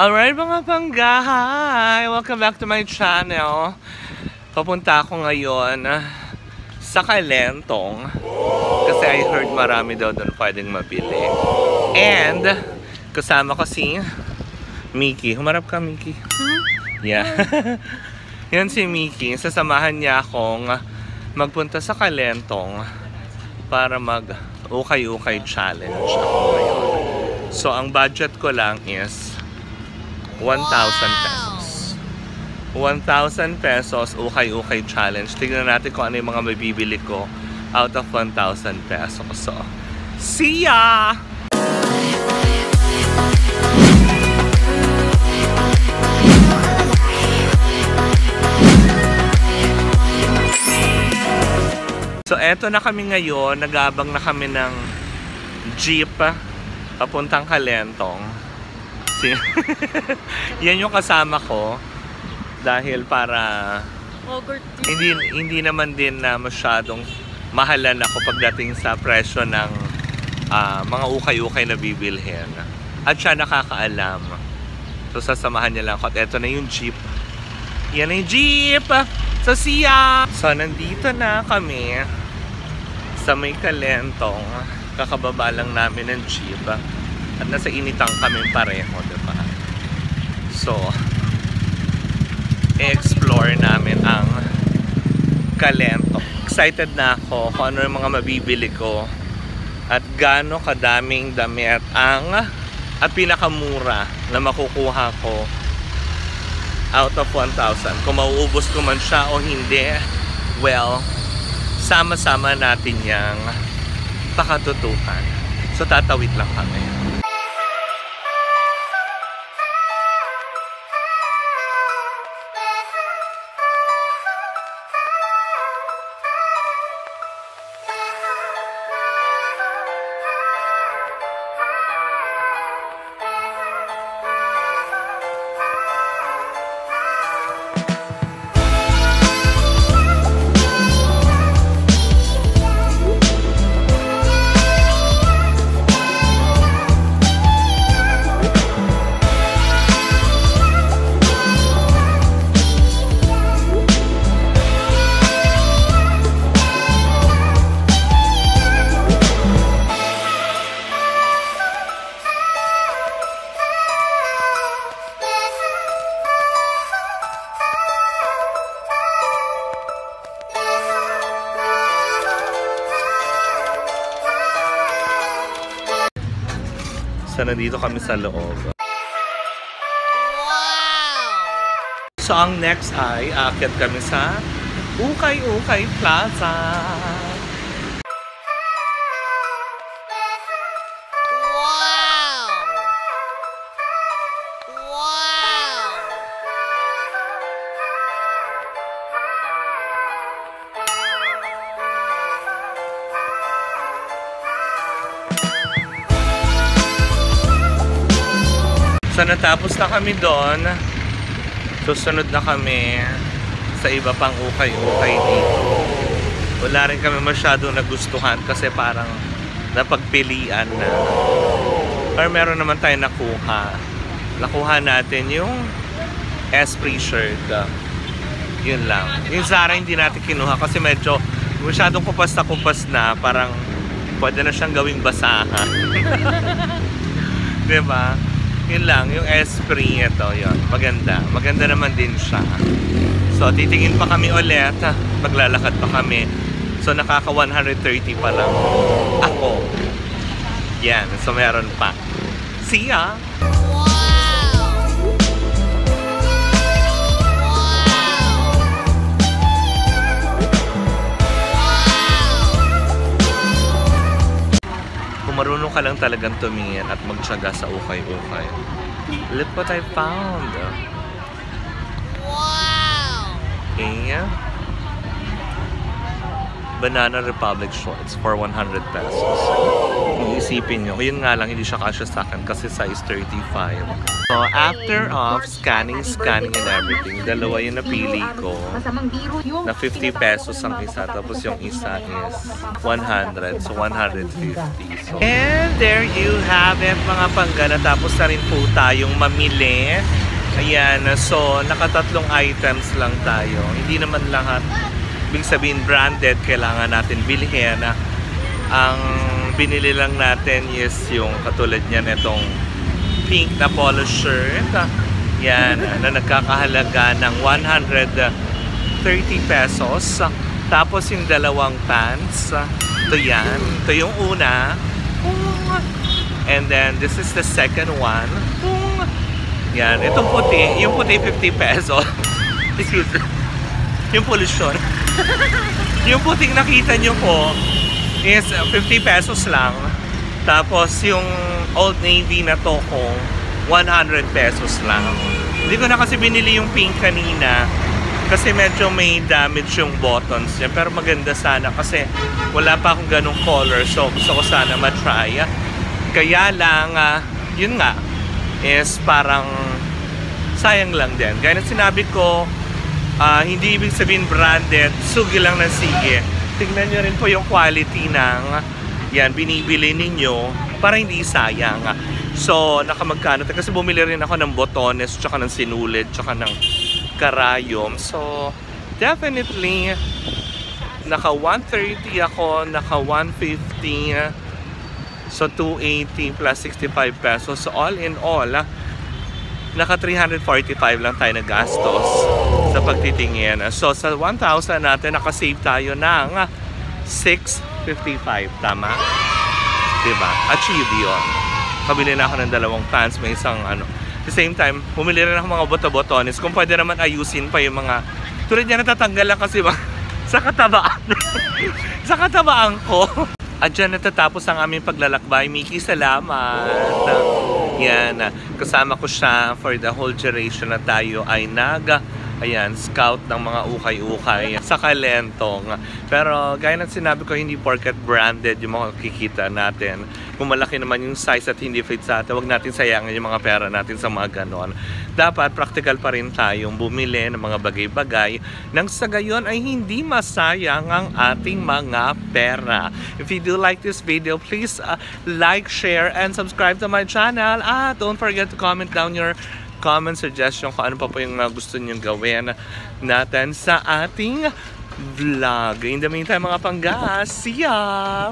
Alright mga panggahay! Welcome back to my channel. Papunta ako ngayon sa Kalentong. Kasi I heard marami daw doon pwedeng mabili. And, kasama ko si Mickey. Humarap ka, Mickey. Yeah. Yan si Mickey. Sasamahan niya akong magpunta sa Kalentong para mag ukay-ukay challenge ako ngayon. So, ang budget ko lang is 1,000 pesos. 1,000 pesos, ukay-ukay challenge. Tignan natin kung ano yung mga mabibili ko out of 1,000 pesos. So, see ya! So, eto na kami ngayon. Nagabang na kami ng jeep papuntang Kalentong. Si Yan yung kasama ko dahil para hindi hindi naman din na masyadong mahalan ako pagdating sa presyo ng ah, mga ukay-ukay na bibilhin. At siya nakakaalam. So sasamahan niya lang ako. At eto na yung jeep. Yan na yung jeep! So siya! So nandito na kami sa may kalentong. Kakababa lang namin ng jeep. At nasa initang kami pareho, diba? So, explore namin ang kalento. Excited na ako kung ano yung mga mabibili ko at gaano kadaming damit ang at pinakamura na makukuha ko out of 1,000. Kung mauubos ko man siya o hindi, well, sama-sama natin yang pakatutukan. So tatawid lang kami. So, nandito kami sa loob. So, ang next ay, aakyat kami sa Ukay Ukay Plaza. So natapos na kami doon. Susunod na kami sa iba pang ukay-ukay dito. Wala rin kami masyadong nagustuhan kasi parang napagpilian na. Pero meron naman tayo nakuha. Nakuha natin yung Esprit shirt. Yun lang. Yung Zara hindi natin kinuha kasi medyo masyadong kupas na kupas na. Parang pwede na siyang gawing basahan. diba? Yun lang, yung Esprit ito, yun, maganda. Maganda naman din siya. So, titingin pa kami ulit, maglalakad pa kami. So, nakaka 130 pa lang ako. Yan, so meron pa. See ya! Ka lang talagang tumingin at magtsaga sa ukay-ukay. Look what I found! Wow! Okay. Banana Republic shorts for 100 pesos. Iisipin nyo, yun nga lang, hindi siya kasya sa akin kasi size 35. So, after of scanning, scanning and everything, dalawa yung napili ko na 50 pesos ang isa, tapos yung isa is 100, so 150. So, and there you have it mga panggana, tapos na rin po tayong mamili. Ayan, so nakatatlong items lang tayo. Hindi naman lahat, ibig sabihin branded, kailangan natin bilhin. Ang binili lang natin is yung katulad niyan itong pink na polo shirt. Yan, na nagkakahalaga ng 130 pesos. Tapos yung dalawang pants. Ito yan. Ito yung una. And then this is the second one. Yan, itong puti, yung puti 50 pesos. Excuse me. Yung pollution. yung puting nakita nyo po is 50 pesos lang. Tapos yung Old Navy na to kung 100 pesos lang. Hindi ko na kasi binili yung pink kanina kasi medyo may damage yung buttons niya. Pero maganda sana kasi wala pa akong ganong color. So gusto ko sana matry. Kaya lang, uh, yun nga, is parang sayang lang din. Gaya ng sinabi ko, uh, hindi ibig sabihin branded, sugi lang ng sige. Tingnan nyo rin po yung quality ng yan, binibili ninyo para hindi sayang. So, nakamagkano. Kasi bumili rin ako ng botones, tsaka ng sinulid, tsaka ng karayom. So, definitely, naka 130 ako, naka 150 So 280 plus 65 pesos. So all in all, naka 345 lang tayo na gastos sa pagtitingin. So sa 1,000 natin, nakasave tayo ng 655. Tama? Diba? Achieve yun. Kabili na ako ng dalawang pants. May isang ano. At the same time, bumili rin ako mga boto-botones. Kung pwede naman ayusin pa yung mga tulad niya natatanggal lang kasi ba sa katabaan. sa katabaan ko. At dyan natatapos ang aming paglalakbay. Miki, salamat. Yan, kasama ko siya for the whole duration na tayo ay nag ayan, scout ng mga ukay-ukay sa Kalentong. Pero gaya ng sinabi ko, hindi porket branded yung mga kikita natin. Kung malaki naman yung size at hindi fit sa atin, huwag natin sayangin yung mga pera natin sa mga ganon. Dapat practical pa rin tayong bumili ng mga bagay-bagay nang sa gayon ay hindi masayang ang ating mga pera. If you do like this video, please uh, like, share, and subscribe to my channel. Ah, don't forget to comment down your comment suggestion kung ano pa po yung uh, gusto nyo gawin natin sa ating vlog. In the meantime mga panggas, see ya!